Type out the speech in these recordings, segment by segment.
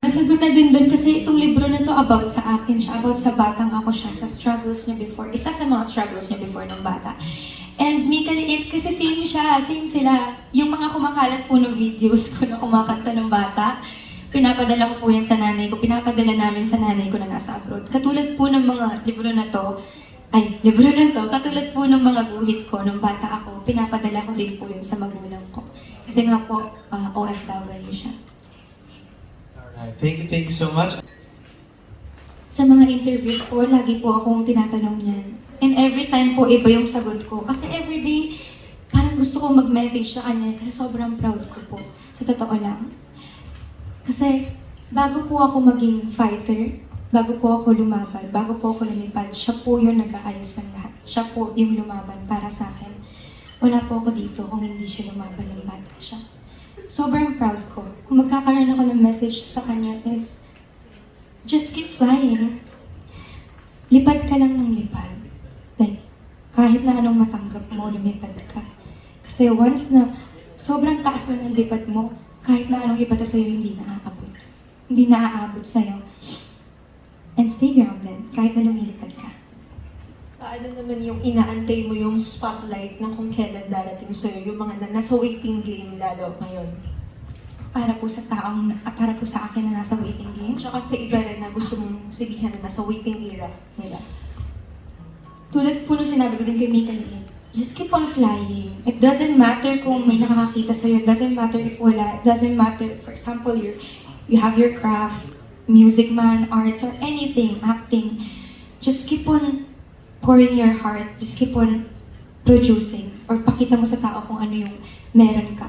Nasagot na din doon kasi itong libro na to about sa akin siya, about sa batang ako siya, sa struggles niya before. Isa sa mga struggles niya before ng bata. And Mika Liit, kasi same siya, same sila. Yung mga kumakalat po ng videos ko na kumakanta ng bata, pinapadala ko po yan sa nanay ko, pinapadala namin sa nanay ko na nasa abroad. Katulad po ng mga libro na to, ay, libro na to, katulad po ng mga guhit ko nung bata ako, pinapadala ko din po yun sa magulang ko. Kasi nga po, ah, OFW siya. Alright, thank you, thank you so much. Sa mga interviews po, lagi po akong tinatanong yan. And every time po, iba yung sagot ko. Kasi everyday, parang gusto ko mag-message sa kanya kasi sobrang proud ko po. Sa totoo lang. Kasi bago po ako maging fighter, bago po ako lumaban, bago po ako lumipad, siya po yung nag-aayos ng lahat. Siya po yung lumaban para sa akin. Wala po ako dito kung hindi siya lumaban ng bata siya. Sobrang proud ko. Kung magkakaroon ako ng message sa kanya is, just keep flying. Lipad ka lang ng lipad. Like, kahit na anong matanggap mo, lumipad ka. Kasi once na sobrang taas na ng lipad mo, kahit na anong ibato sa'yo, hindi naaabot. Hindi naaabot sa'yo. And stay grounded, kahit na lumilipad ka. Paano naman yung inaantay mo yung spotlight na kung kailan darating sa'yo, yung mga na nasa waiting game lalo ngayon? Para po sa taong, ah, para po sa akin na nasa waiting game. Tsaka sa iba rin na gusto mong sabihan na nasa waiting era nila. Tulad po nung sinabi ko din kay Mika Liit, just keep on flying. It doesn't matter kung may nakakakita sa'yo. It doesn't matter if wala. It doesn't matter, for example, you you have your craft, music man, arts, or anything, acting. Just keep on pouring your heart. Just keep on producing. Or pakita mo sa tao kung ano yung meron ka.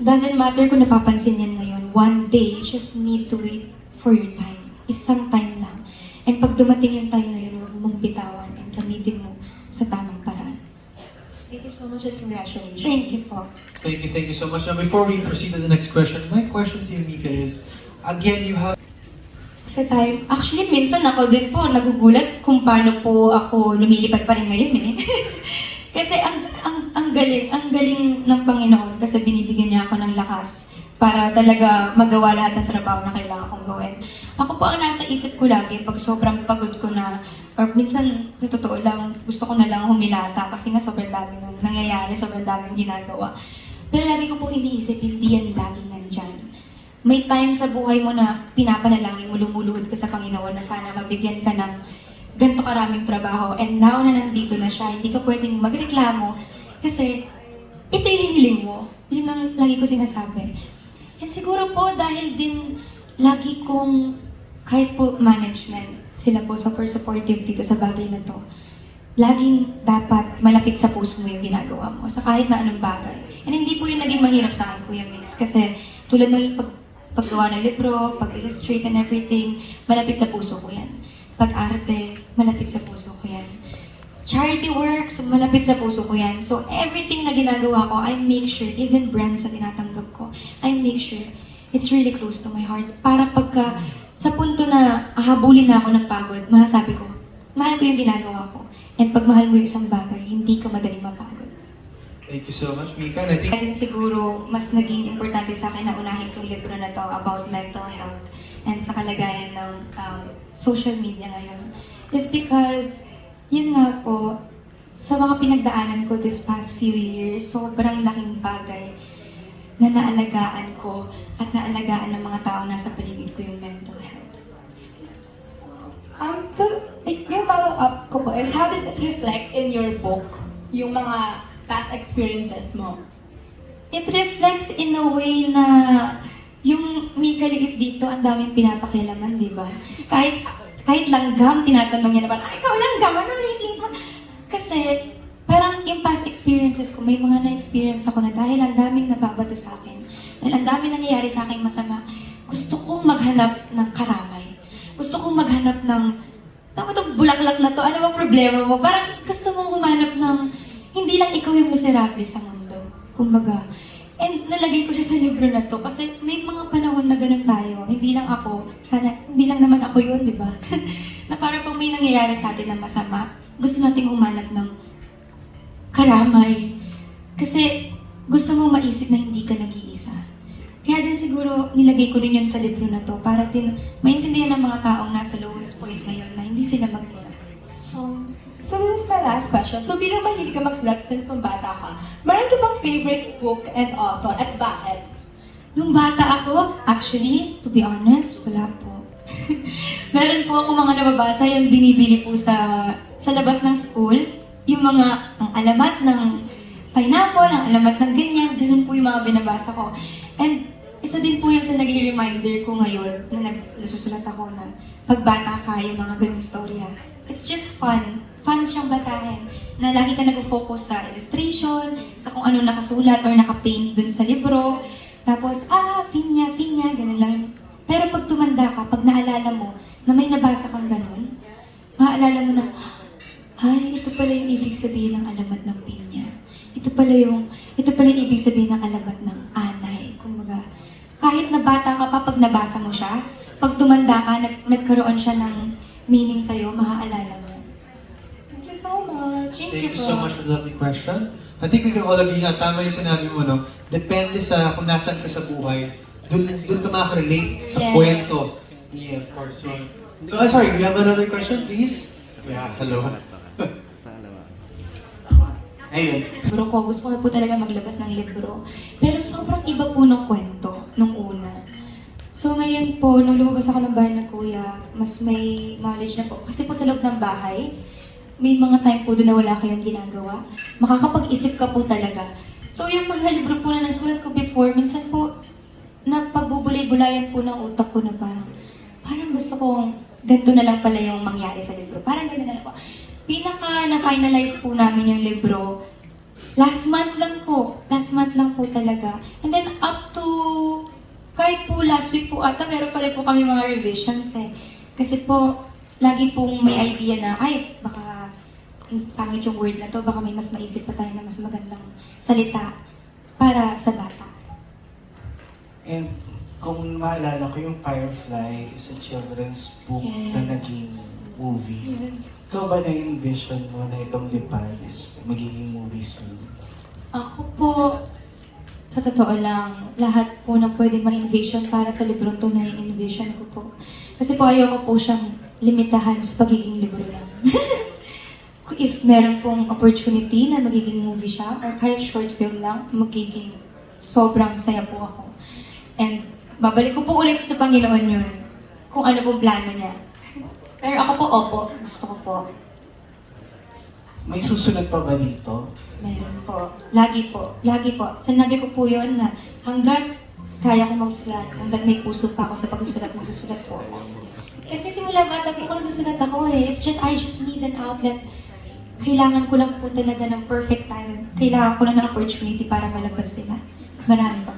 Doesn't matter kung napapansin yan ngayon. One day, you just need to wait for your time. Isang time lang. And pag dumating yung time na yun, huwag mong bitawan and gamitin mo sa tamang paraan. Thank you so much and congratulations. Thank you po. Thank you, thank you so much. Now, before we proceed to the next question, my question to you, Mika, is, again, you have Sa time, actually, minsan ako din po nagugulat kung paano po ako lumilipad pa rin ngayon eh. kasi ang, ang, ang galing, ang galing ng Panginoon kasi binibigyan niya ako ng lakas para talaga magawa lahat ng trabaho na kailangan kong gawin. Ako po ang nasa isip ko lagi pag sobrang pagod ko na or minsan, sa totoo lang, gusto ko na lang humilata kasi nga sobrang dami nang nangyayari, sobrang daming ginagawa. Pero lagi ko po iniisip, hindi yan laging nandyan may time sa buhay mo na pinapanalangin mo, lumuluhod ka sa Panginoon na sana mabigyan ka ng ganito karaming trabaho. And now na nandito na siya, hindi ka pwedeng magreklamo kasi ito yung hiniling mo. Yun ang lagi ko sinasabi. And siguro po dahil din lagi kong kahit po management, sila po super supportive dito sa bagay na to. Laging dapat malapit sa puso mo yung ginagawa mo sa kahit na anong bagay. And hindi po yun naging mahirap sa akin, Kuya Mix, kasi tulad ng pag paggawa ng libro, pag-illustrate and everything, malapit sa puso ko yan. Pag-arte, malapit sa puso ko yan. Charity works, malapit sa puso ko yan. So everything na ginagawa ko, I make sure, even brands na tinatanggap ko, I make sure it's really close to my heart. Para pagka sa punto na ahabulin na ako ng pagod, masasabi ko, mahal ko yung ginagawa ko. And pag mahal mo yung isang bagay, hindi ka madaling mapagod. Thank you so much, Mika. And I think din siguro mas naging importante sa akin na unahin itong libro na to about mental health and sa kalagayan ng um, social media ngayon is because yun nga po, sa mga pinagdaanan ko this past few years, sobrang laking bagay na naalagaan ko at naalagaan ng mga tao nasa paligid ko yung mental health. Um, so, yung follow-up ko po is, how did it reflect in your book, yung mga past experiences mo? It reflects in a way na yung may kaliit dito, ang daming pinapakilaman, di ba? Kahit, kahit langgam, tinatanong niya naman, ay, ikaw langgam, ano liit mo? Kasi, parang yung past experiences ko, may mga na-experience ako na dahil ang daming nababato sa akin, dahil ang daming nangyayari sa akin masama, gusto kong maghanap ng karamay. Gusto kong maghanap ng, tama to, bulaklak na to, ano ba problema mo? Parang gusto mong humanap hindi lang ikaw yung miserable sa mundo. Kumbaga. And nalagay ko siya sa libro na to kasi may mga panahon na ganun tayo. Hindi lang ako, sana, hindi lang naman ako yun, di ba? na parang pag may nangyayari sa atin na masama, gusto nating umanap ng karamay. Kasi gusto mo maisip na hindi ka nag-iisa. Kaya din siguro nilagay ko din yun sa libro na to para din maintindihan ng mga taong nasa lowest point ngayon na hindi sila mag-isa. Um, so this is my last question. So bilang mahilig ka magsulat since nung bata ka, meron ka bang favorite book and author at bakit? Nung bata ako, actually, to be honest, wala po. Meron po ako mga nababasa yung binibili po sa sa labas ng school. Yung mga ang alamat ng pineapple, ang alamat ng ganyan, ganun po yung mga binabasa ko. And isa din po yun sa naging reminder ko ngayon na nagsusulat ako na pagbata ka, yung mga ganung storya. It's just fun. Fun siyang basahin. Na lagi ka nag-focus sa illustration, sa kung ano nakasulat or nakapaint dun sa libro. Tapos, ah, pinya, pinya, ganun lang. Pero pag tumanda ka, pag naalala mo na may nabasa kang ganun, maaalala mo na, ay, ito pala yung ibig sabihin ng alamat ng pinya. Ito pala yung, ito pala yung ibig sabihin ng alamat ng anay. Kumbaga, kahit na bata ka pa, pag nabasa mo siya, pag tumanda ka, nag, nagkaroon siya ng meaning sa'yo, maaalala mo. Thank you so much. Thank, Thank you po. so much for the lovely question. I think we can all agree na tama yung sinabi mo, no? Depende sa kung nasan ka sa buhay, dun, dun ka makaka-relate sa Yes. kwento. Yeah, of course. So, so uh, sorry, we have another question, please? Yeah, hello. Ayun. libro ko. Gusto ko na po talaga maglabas ng libro. Pero sobrang iba po ng kwento. Po, nung lumabas ako ng bahay ng kuya, mas may knowledge na po. Kasi po sa loob ng bahay, may mga time po doon na wala kayong ginagawa. Makakapag-isip ka po talaga. So yung mga libro po na nasulat ko before, minsan po, na pagbubulay-bulayan po ng utak ko na parang, parang gusto kong ganito na lang pala yung mangyari sa libro. Parang ganito na lang po. Pinaka na-finalize po namin yung libro, last month lang po. Last month lang po talaga. And then up kahit po last week po ata, meron pa rin po kami mga revisions eh. Kasi po, lagi pong may idea na, ay, baka pangit yung word na to, baka may mas maisip pa tayo na mas magandang salita para sa bata. And kung maalala ko yung Firefly is a children's book na Yes. naging movie. Ikaw ba na-envision mo na itong Lipad is magiging movie soon? Ako po, sa totoo lang, lahat po na pwede ma-envision para sa libro to na envision ko po. Kasi po ayoko po siyang limitahan sa pagiging libro lang. If meron pong opportunity na magiging movie siya, or kahit short film lang, magiging sobrang saya po ako. And babalik ko po ulit sa Panginoon yun, kung ano pong plano niya. Pero ako po, opo, gusto ko po. May susunod pa ba dito? Meron po. Lagi po. Lagi po. Sinabi ko po yun na hanggat kaya ko magsulat, hanggat may puso pa ako sa pagsusulat, magsusulat po ako. Kasi simula bata po ako nagsusulat ako eh. It's just, I just need an outlet. Kailangan ko lang po talaga ng perfect time. Kailangan ko lang ng opportunity para malabas sila. Marami pa.